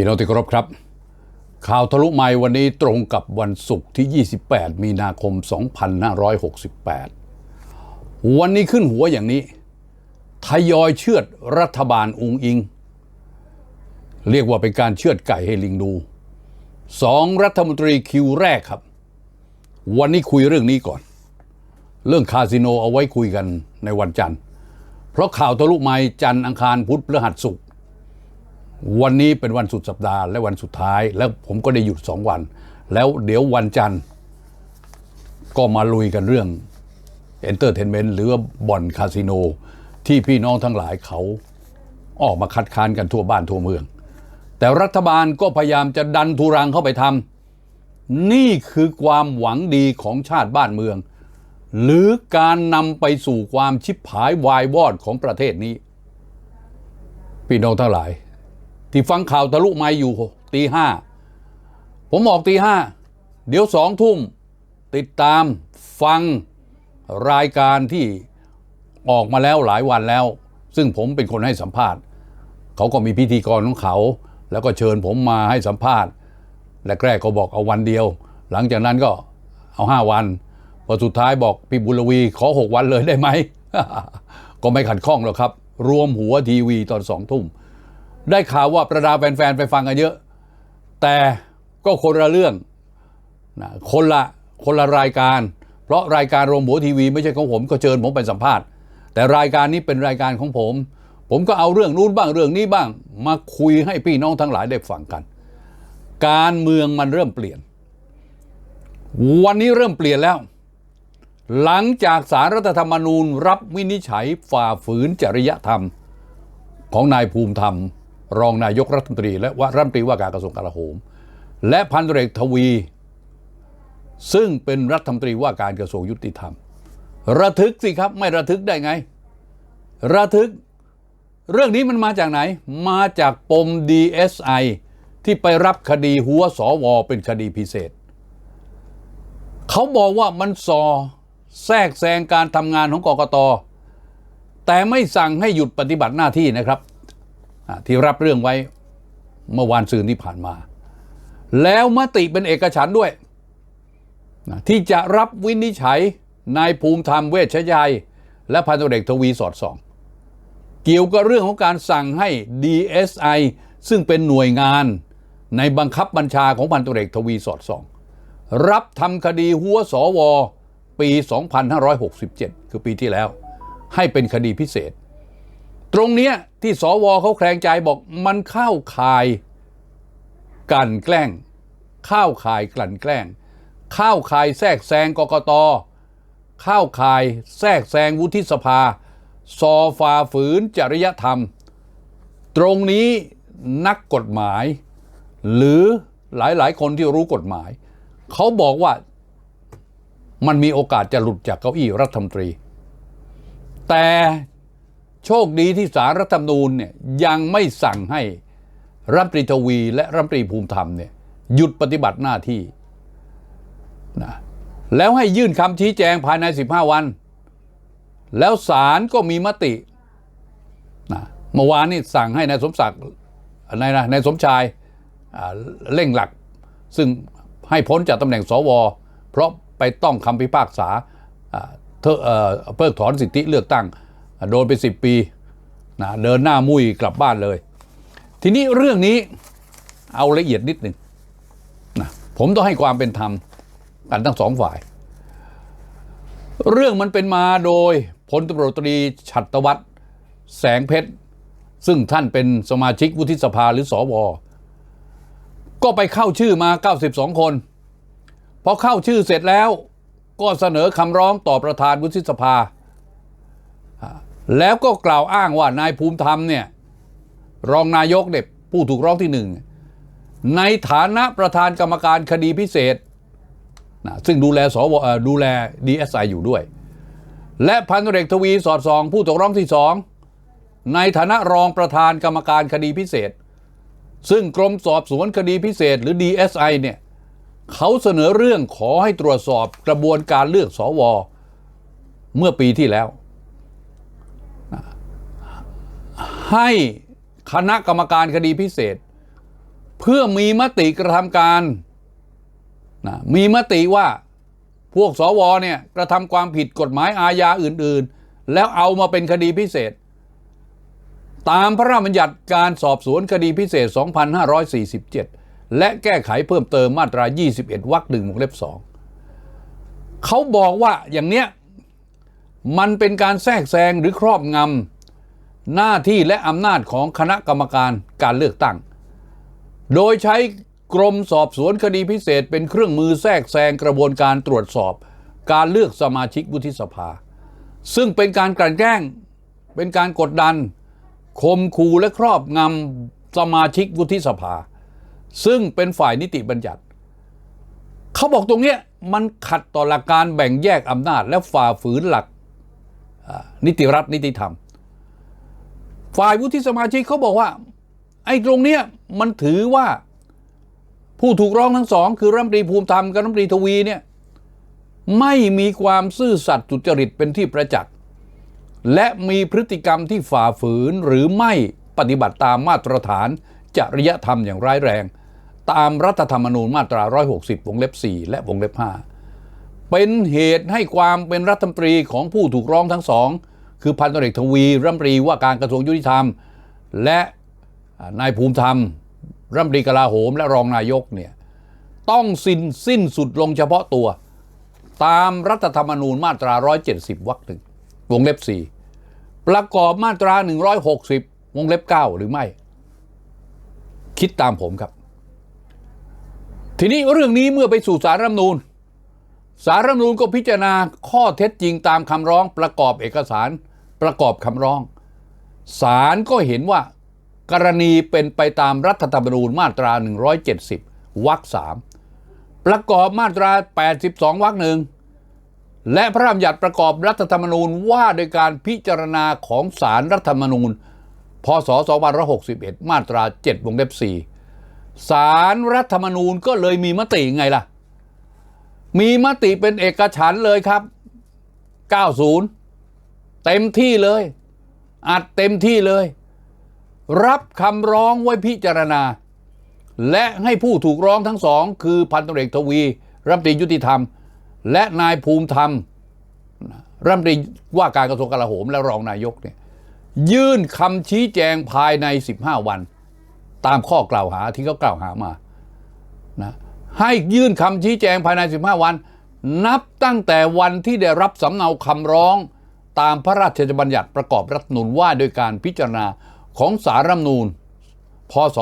พี่น้องที่เคารพครับ ข่าวทะลุไมค์วันนี้ตรงกับวันศุกร์ที่ 28 มีนาคม 2568 วันนี้ขึ้นหัวอย่างนี้ ทยอยเชือดรัฐบาลอุงอิง เรียกว่าเป็นการเชือดไก่ให้ลิงดูสองรัฐมนตรีคิวแรกครับ วันนี้คุยเรื่องนี้ก่อน เรื่องคาสิโนเอาไว้คุยกันในวันจันทร์ เพราะข่าวทะลุไมค์จันทร์อังคารพุธพฤหัสศุกร์ วันนี้เป็นวันสุดสัปดาห์และวันสุดท้าย แล้วผมก็ได้หยุดสองวัน แล้วเดี๋ยววันจันทร์ก็มาลุยกันเรื่องเอนเตอร์เทนเมนต์หรือว่าบ่อนคาสิโน ที่พี่น้องทั้งหลายเขาออกมาคัดค้านกันทั่วบ้านทั่วเมือง แต่รัฐบาลก็พยายามจะดันทุรังเข้าไปทำนี่คือความหวังดีของชาติบ้านเมือง หรือการนำไปสู่ความชิบหายวายวอดของประเทศนี้ พี่น้องทั้งหลาย ที่ฟังข่าวทะลุไมาอยู่ตีห้าผมออกตีห้าเดี๋ยวสองทุ่มติดตามฟังรายการที่ออกมาแล้วหลายวันแล้ว ซึ่งผมเป็นคนให้สัมภาษณ์ เขาก็มีพิธีกรของเขา แล้วก็เชิญผมมาให้สัมภาษณ์แรกๆก็บอกเอาวันเดียว หลังจากนั้นก็เอาห้าวันพอสุดท้ายบอกพี่บุญลวีขอหกวันเลยได้ไหม ก็ไม่ขัดข้องหรอกครับ รวมหัวทีวีตอนสองทุ่ม ได้ข่าวว่าประดาแฟนๆ ไปฟังกันเยอะ แต่ก็คนละเรื่องนะคนละคนละรายการ เพราะรายการโรวมหัวทีวีไม่ใช่ของผมก็เชิญผมไปสัมภาษณ์ แต่รายการนี้เป็นรายการของผม ผมก็เอาเรื่องนู้นบ้างเรื่องนี้บ้าง มาคุยให้พี่น้องทั้งหลายได้ฟังกัน การเมืองมันเริ่มเปลี่ยน วันนี้เริ่มเปลี่ยนแล้ว หลังจากสารรัฐธรรมนูญรับวินิจฉัยฝ่าฝืนจริยธรรม ของนายภูมิธรรม รองนายกรัฐมนตรี และว่ารัฐมนตรีว่าการกระทรวงกลาโหม และพันตรวจเอกทวี ซึ่งเป็นรัฐมนตรีว่าการกระทรวงยุติธรรม ระทึกสิครับไม่ระทึกได้ไง ระทึก เรื่องนี้มันมาจากไหน มาจากปม DSI ที่ไปรับคดีหัวสวเป็นคดีพิเศษ เขาบอกว่ามันสอแทรกแซงการทำงานของกกตแต่ไม่สั่งให้หยุดปฏิบัติหน้าที่นะครับ ที่รับเรื่องไว้เมื่อวานซืนที่ผ่านมา แล้วมติเป็นเอกฉันด้วย ที่จะรับวินิจฉัยนายภูมิธรรมเวชชัย และพันตำรวจเอกทวีสอดส่อง เกี่ยวกับเรื่องของการสั่งให้ DSI ซึ่งเป็นหน่วยงานในบังคับบัญชาของพันตำรวจเอกทวีสอดส่อง รับทำคดีหัวสว ปี 2567 คือปีที่แล้ว ให้เป็นคดีพิเศษ ตรงเนี้ย ที่สวเขาแคลงใจบอกมันเข้าข่ายกลั่นแกล้งเข้าข่ายกลั่นแกล้งเข้าข่ายแทรกแซงกกตเข้าข่ายแทรกแซงวุฒิสภาซอฝ่าฝืนจริยธรรม ตรงนี้นักกฎหมาย หรือหลายๆ คนที่รู้กฎหมาย เขาบอกว่ามันมีโอกาสจะหลุดจากเก้าอี้รัฐมนตรี แต่ โชคดีที่สารรัฐธรรมนูญเนี่ยยังไม่สั่งให้รัฐมนตรีทวี และรัฐมนตรีภูมิธรรมเนี่ยหยุดปฏิบัติหน้าที่นะแล้วให้ยื่นคำชี้แจงภายใน 15 วัน แล้วศาลก็มีมตินะเมื่อวานนี่สั่งให้นายสมศักดิ์นายนะนายสมชายเร่งหลัก ซึ่งให้พ้นจากตำแหน่งสว เพราะไปต้องคำพิพากษาเพิกถอนสิทธิเลือกตั้ง โดนไป 10 ปีนะเดินหน้ามุ้ยกลับบ้านเลย ทีนี้เรื่องนี้เอาละเอียดนิดหนึ่งนะผมต้องให้ความเป็นธรรมกันทั้งสองฝ่าย เรื่องมันเป็นมาโดยพลตำรวจตรีฉัตรวัฒน์แสงเพชร ซึ่งท่านเป็นสมาชิกวุฒิสภาหรือสวก็ไปเข้าชื่อมา 92 คนพอเข้าชื่อเสร็จแล้วก็เสนอคำร้องต่อประธานวุฒิสภา แล้วก็กล่าวอ้างว่านายภูมิธรรมเนี่ยรองนายกเด็กผู้ถูกร้องที่หนึ่งในฐานะประธานกรรมการคดีพิเศษนะซึ่งดูแลสวเอ่อดูแล DSI อยู่ด้วย และพันตำรวจเอกทวีสอดสองผู้ถูกร้องที่สองในฐานะรองประธานกรรมการคดีพิเศษ ซึ่งกรมสอบสวนคดีพิเศษหรือ DSI เนี่ยเขาเสนอเรื่องขอให้ตรวจสอบกระบวนการเลือกสวเมื่อปีที่แล้ว ให้คณะกรรมการคดีพิเศษ เพื่อมีมติกระทำการนะมีมติว่าพวกสวเนี่ยกระทำความผิดกฎหมายอาญาอื่น ๆ แล้วเอามาเป็นคดีพิเศษ ตามพระราชบัญญัติการสอบสวนคดีพิเศษ 2547 และแก้ไขเพิ่มเติมมาตรา 21วรรคหนึ่งวงเล็บสองเขาบอกว่าอย่างเนี้ยมันเป็นการแทรกแซงหรือครอบงำ หน้าที่และอำนาจของคณะกรรมการการเลือกตั้ง โดยใช้กรมสอบสวนคดีพิเศษเป็นเครื่องมือแทรกแซงกระบวนการตรวจสอบ การเลือกสมาชิกวุฒิสภา ซึ่งเป็นการกลั่นแกล้ง เป็นการกดดันข่มขู่และครอบงำสมาชิกวุฒิสภา ซึ่งเป็นฝ่ายนิติบัญญัติ เขาบอกตรงเนี้ยมันขัดต่อหลักการแบ่งแยกอำนาจและฝ่าฝืนหลักนิติรัฐนิติธรรม ฝ่ายวุฒิสมาชิกเขาบอกว่า ไอ้ตรงเนี้ยมันถือว่า ผู้ถูกร้องทั้งสอง คือรัฐมนตรีภูมิธรรมกับรัฐมนตรีทวีเนี่ยไม่มีความซื่อสัตย์สุจริตเป็นที่ประจักษ์และมีพฤติกรรมที่ฝ่าฝืนหรือไม่ปฏิบัติตามมาตรฐานจริยธรรมอย่างร้ายแรง ตามรัฐธรรมนูญมาตรา 160 วงเล็บ 4 และวงเล็บ 5 เป็นเหตุให้ความเป็นรัฐมนตรีของผู้ถูกร้องทั้งสอง คือพันตำรวจเอกทวีรัฐมนตรีว่าการกระทรวงยุติธรรม และนายภูมิธรรมรัฐมนตรีกลาโหมและรองนายกเนี่ยต้องสิ้นสิ้นสุดลงเฉพาะตัว ตามรัฐธรรมนูญมาตรา 170 วรรคหนึ่งวงเล็บ 4 ประกอบมาตรา 160 วงเล็บ 9 หรือไม่ คิดตามผมครับ ทีนี้เรื่องนี้เมื่อไปสู่สารรัฐธรรมนูญสารรัฐธรรมนูญก็พิจารณาข้อเท็จจริงตามคำร้องประกอบเอกสาร ประกอบคำร้องศาลก็เห็นว่ากรณีเป็นไปตามรัฐธรรมนูญมาตรา 170 วรรคสามประกอบมาตรา 82 วรรคหนึ่งและพระราชบัญญัติประกอบรัฐธรรมนูญว่าโดยการพิจารณาของศาลรัฐธรรมนูญ พศ 2561 มาตรา 7 วงเล็บ4ศาลรัฐธรรมนูญก็เลยมีมติไงล่ะ มีมติเป็นเอกฉันเลยครับ 90 เต็มที่เลยอัดเต็มที่เลย รับคำร้องไว้พิจารณา และให้ผู้ถูกร้องทั้งสอง คือพันตำรวจเอกทวีรัฐมนตรียุติธรรม และนายภูมิธรรมรัฐมนตรีว่าการกระทรวงกลาโหมและรองนายกเนี่ยยื่นคำชี้แจงภายใน 15 วัน ตามข้อกล่าวหาที่เขากล่าวหามานะให้ยื่นคำชี้แจงภายใน 15 วัน นับตั้งแต่วันที่ได้รับสำเนาคำร้อง ตามพระราชบัญญัติประกอบรัฐนูญว่าโดยการพิจารณาของสารรัฐนูญพศ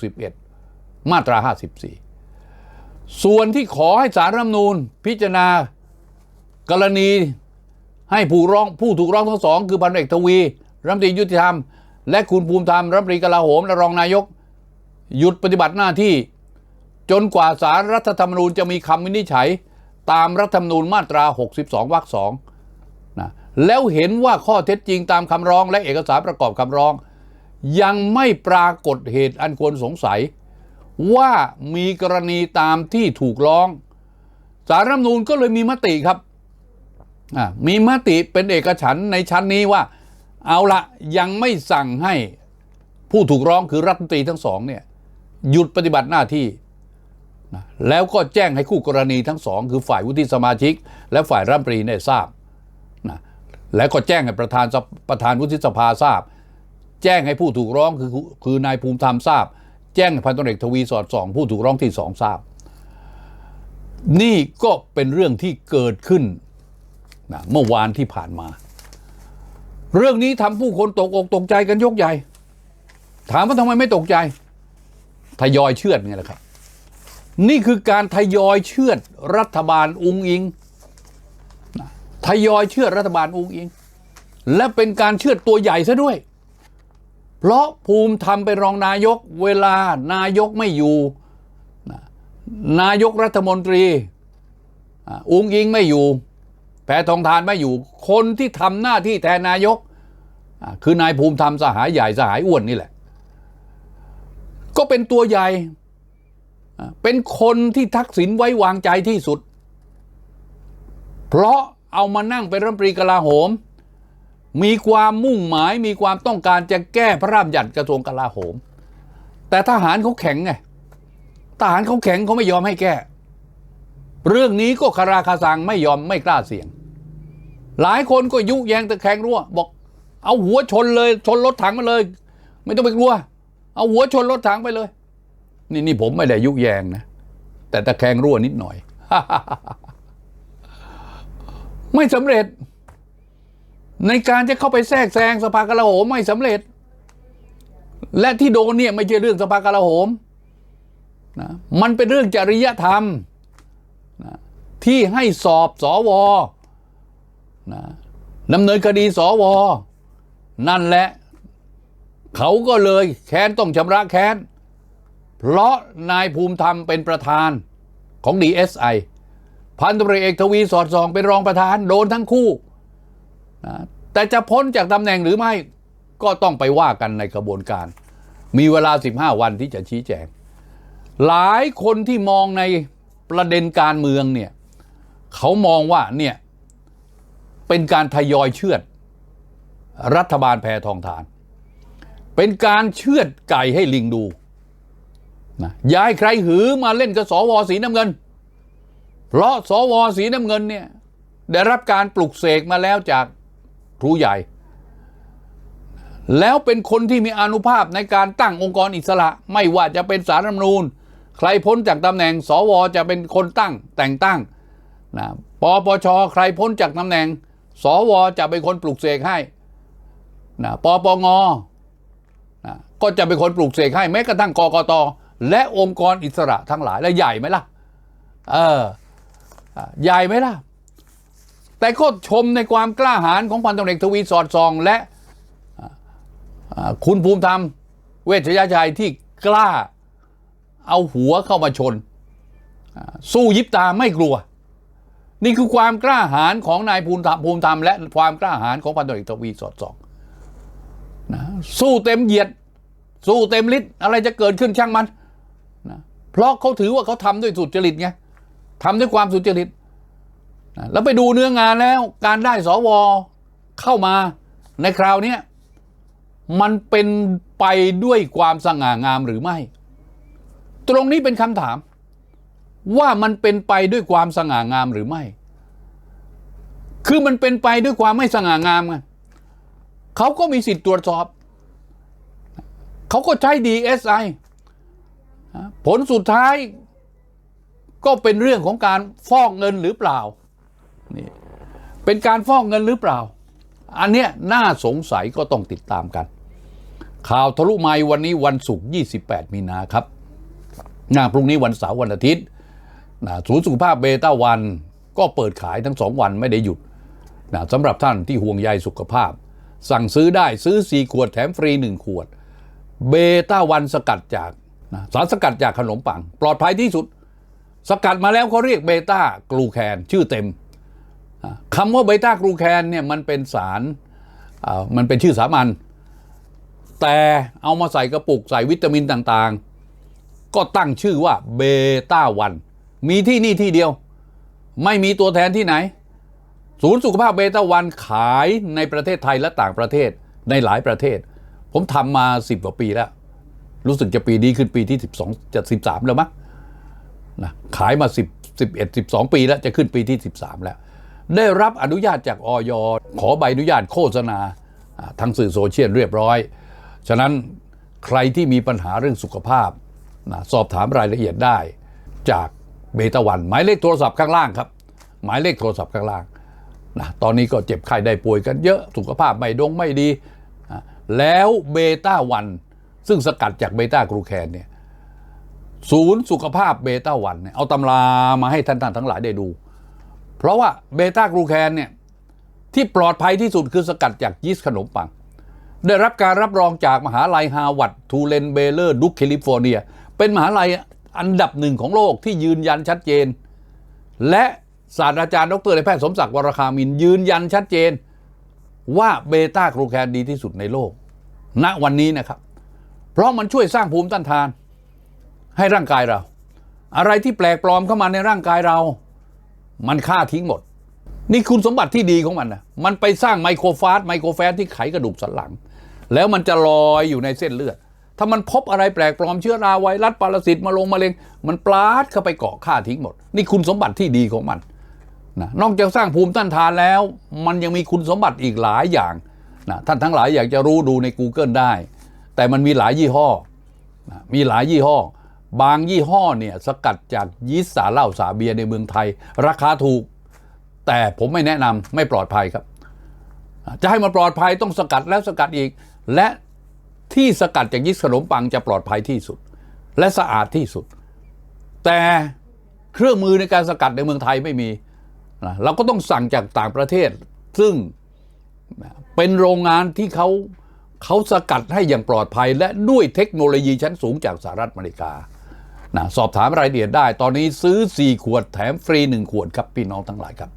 2561 มาตรา 54 ส่วนที่ขอให้สารรัฐนูญพิจารณากรณีให้ผู้ร้องผู้ถูกร้องทั้งสอง คือพันเอกทวีรัฐมนตรียุติธรรม และคุณภูมิธรรมรัฐมนตรีกลาโหมและรองนายก หยุดปฏิบัติหน้าที่ จนกว่าสารรัฐธรรมนูญจะมีคำวินิจฉัย ตามรัฐธรรมนูญมาตรา 62วรรคสอง แล้วเห็นว่าข้อเท็จจริงตามคำร้องและเอกสารประกอบคำร้อง ยังไม่ปรากฏเหตุอันควรสงสัย ว่ามีกรณีตามที่ถูกร้อง สารรัฐมนูญก็เลยมีมติครับมีมติเป็นเอกฉันในชั้นนี้ว่า เอาละยังไม่สั่งให้ผู้ถูกร้องคือรัฐมนตรีทั้งสองเนี่ยหยุดปฏิบัติหน้าที่แล้วก็แจ้งให้คู่กรณีทั้งสอง คือฝ่ายวุฒิสมาชิก และฝ่ายรัฐมนตรีได้ทราบ แล้วก็แจ้งให้ประธานประธานวุฒิสภาทราบ แจ้งให้ผู้ถูกร้องคือคือนายภูมิธรรมทราบ แจ้งให้พันตำรวจเอกทวีสอดส่อง ผู้ถูกร้องที่สองทราบ นี่ก็เป็นเรื่องที่เกิดขึ้นนะเมื่อวานที่ผ่านมา เรื่องนี้ทำผู้คนตกอกตกใจกันยกใหญ่ ถามว่าทำไมไม่ตกใจ ทยอยเชื่อดไงล่ะครับ นี่คือการทยอยเชื่อดรัฐบาลอุงอิง ทยอยเชื่อรัฐบาลอุงอิง และเป็นการเชื่อตัวใหญ่ซะด้วย เพราะภูมิธรรมเป็นรองนายกเวลานายกไม่อยู่ นายกรัฐมนตรีอ่าอุงอิงไม่อยู่ แพทองทานไม่อยู่ คนที่ทำหน้าที่แทนนายก คือนายภูมิธรรมสหายใหญ่สหายอ้วนนี่แหละ ก็เป็นตัวใหญ่ เป็นคนที่ทักษิณไว้วางใจที่สุด เพราะ เอามานั่งเป็นรัฐมนตรีกลาโหม มีความมุ่งหมายมีความต้องการจะแก้พระราชบัญญัติกระทรวงกลาโหม แต่ทหารเขาแข็งไงทหารเขาแข็งเขาไม่ยอมให้แก้ เรื่องนี้ก็คาราคาซังไม่ยอมไม่กล้าเสี่ยง หลายคนก็ยุแยงตะแคงรั่วบอก เอาหัวชนเลยชนรถถังมาเลย ไม่ต้องไปกลัว เอาหัวชนรถถังไปเลย นี่นี่ผมไม่ได้ยุแยงนะ แต่ตะแคงรั่วนิดหน่อย ไม่สำเร็จ ในการจะเข้าไปแทรกแซงสภากลาโหมไม่สำเร็จ และที่โดนเนี่ยไม่ใช่เรื่องสภากลาโหมนะมันเป็นเรื่องจริยธรรมนะที่ให้สอบสวนะดำเนินคดีสวนั่นแหละ เขาก็เลยแค้นต้องชำระแค้น เพราะนายภูมิธรรมเป็นประธานของ DSI พันตำรวจเอกทวีสอดส่องเป็นรองประธานโดนทั้งคู่นะแต่จะพ้นจากตำแหน่งหรือไม่ก็ต้องไปว่ากันในกระบวนการ มีเวลา 15 วันที่จะชี้แจง หลายคนที่มองในประเด็นการเมืองเนี่ยเขามองว่าเนี่ยเป็นการทยอยเชือด รัฐบาลแพทองทาน เป็นการเชือดไก่ให้ลิงดูนะอย้ายใครหือมาเล่นกับสวสีน้ำเงิน เพราะสวสีน้ำเงินเนี่ยได้รับการปลุกเสกมาแล้วจากครูใหญ่ แล้วเป็นคนที่มีอนุภาพในการตั้งองค์กรอิสระ ไม่ว่าจะเป็นสารรัฐมนูญ ใครพ้นจากตำแหน่ง สวจะเป็นคนตั้งแต่งตั้งนะปปชใครพ้นจากตำแหน่ง สวจะเป็นคนปลุกเสกให้นะปปงนะก็จะเป็นคนปลุกเสกให้แม้กระทั่งกกตและองค์กรอิสระทั้งหลายและใหญ่ไหมล่ะ เออ ใหญ่ไหมล่ะ แต่ก็ชมในความกล้าหาญของพันตำรวจเอกทวีสอดส่อง และคุณภูมิธรรม เวชยชัยที่กล้าเอาหัวเข้ามาชน สู้ยิบตาไม่กลัว นี่คือความกล้าหาญของนายภูมิธรรมภูมิธรรมและความกล้าหาญของพันตำรวจเอกทวีสอดส่องนะสู้เต็มเหยียด สู้เต็มฤทธิ์อะไรจะเกิดขึ้นช่างมันนะเพราะเขาถือว่าเขาทำด้วยสุจริตไง ทำด้วยความสุจริตแล้วไปดูเนื้องานแล้ว การได้สวเข้ามาในคราวนี้มันเป็นไปด้วยความสง่างามหรือไม่ ตรงนี้เป็นคำถาม ว่ามันเป็นไปด้วยความสง่างามหรือไม่ คือมันเป็นไปด้วยความไม่สง่างามไงเขาก็มีสิทธิ์ตรวจสอบ เขาก็ใช้ DSI ผลสุดท้าย ก็เป็นเรื่องของการฟอกเงินหรือเปล่านี่เป็นการฟอกเงินหรือเปล่า อันเนี้ยน่าสงสัยก็ต้องติดตามกัน ข่าวทะลุไมค์วันนี้วันศุกร์28 มีนาครับหน้าพรุ่งนี้วันเสาร์วันอาทิตย์นะศูนย์สุขภาพเบต้าวันก็เปิดขายทั้งสองวันไม่ได้หยุดนะสำหรับท่านที่ห่วงใยสุขภาพ สั่งซื้อได้ซื้อ 4 ขวดแถมฟรี 1 ขวด เบต้าวันสกัดจากนะสารสกัดจากขนมปัง ปลอดภัยที่สุด สกัดมาแล้วเขาเรียกเบต้ากลูแคนชื่อเต็มคำว่าเบต้ากลูแคนเนี่ยมันเป็นสารมันเป็นชื่อสามัญแต่เอามาใส่กระปุกใส่วิตามินต่างๆ ก็ตั้งชื่อว่าเบต้าวันมีที่นี่ที่เดียว ไม่มีตัวแทนที่ไหน ศูนย์สุขภาพเบต้าวันขายในประเทศไทยและต่างประเทศในหลายประเทศ ผมทำมา 10กว่าปีแล้ว รู้สึกจะปีนี้ขึ้นปีที่ 12จะ13 แล้วมั้ง นะขายมา 10 11 12 ปีแล้วจะขึ้นปีที่ 13 แล้ว ได้รับอนุญาตจากออยขอใบอนุญาตโฆษณาทางสื่อโซเชียลเรียบร้อย ฉะนั้นใครที่มีปัญหาเรื่องสุขภาพนะสอบถามรายละเอียดได้จากเบต้าวัน หมายเลขโทรศัพท์ข้างล่างครับ หมายเลขโทรศัพท์ข้างล่างนะตอนนี้ก็เจ็บไข้ได้ป่วยกันเยอะสุขภาพไม่ดงไม่ดี แล้วเบต้าวันซึ่งสกัดจากเบต้ากรูแคนเนี่ย ศูนย์สุขภาพเบต้าวันเนี่ยเอาตำรามาให้ท่านท่านทั้งหลายได้ดู เพราะว่าเบต้ากรูแคนเนี่ยที่ปลอดภัยที่สุดคือสกัดจากยีสต์ขนมปัง ได้รับการรับรองจากมหาลัยฮาร์วาร์ดทูเลนเบเลอร์ดุกแคลิฟอร์เนีย เป็นมหาลัยอันดับหนึ่งของโลกที่ยืนยันชัดเจน และศาสตราจารย์ดรนแพทย์สมศักดิ์วรคามินยืนยันชัดเจน ว่าเบต้ากรูแคนดีที่สุดในโลก ณวันนี้นะครับ เพราะมันช่วยสร้างภูมิต้านทาน ให้ร่างกายเรา อะไรที่แปลกปลอมเข้ามาในร่างกายเรา มันฆ่าทิ้งหมด นี่คุณสมบัติที่ดีของมันนะมันไปสร้างไมโครฟาสไมโครแฟสที่ไขกระดูกสันหลัง แล้วมันจะลอยอยู่ในเส้นเลือด ถ้ามันพบอะไรแปลกปลอมเชื้อราไวรัสปรสิตมาลงมะเร็ง มันปลาดเข้าไปเกาะฆ่าทิ้งหมด นี่คุณสมบัติที่ดีของมันนะนอกจากสร้างภูมิต้านทานแล้ว มันยังมีคุณสมบัติอีกหลายอย่างนะท่านทั้งหลายอยากจะรู้ดูใน Google ได้ แต่มันมีหลายยี่ห้อนะมีหลายยี่ห้อ บางยี่ห้อเนี่ยสกัดจากยีสต์สาเหล้าสาเบียในเมืองไทย ราคาถูก แต่ผมไม่แนะนำไม่ปลอดภัยครับ จะให้มันปลอดภัยต้องสกัดแล้วสกัดอีก และที่สกัดจากยีสต์ขนมปังจะปลอดภัยที่สุด และสะอาดที่สุด แต่เครื่องมือในการสกัดในเมืองไทยไม่มีนะเราก็ต้องสั่งจากต่างประเทศ ซึ่งเป็นโรงงานที่เขาเขาสกัดให้อย่างปลอดภัย และด้วยเทคโนโลยีชั้นสูงจากสหรัฐอเมริกา นะสอบถามรายละเอียดได้ ตอนนี้ซื้อ 4 ขวดแถมฟรี 1 ขวดครับพี่น้องทั้งหลายครับ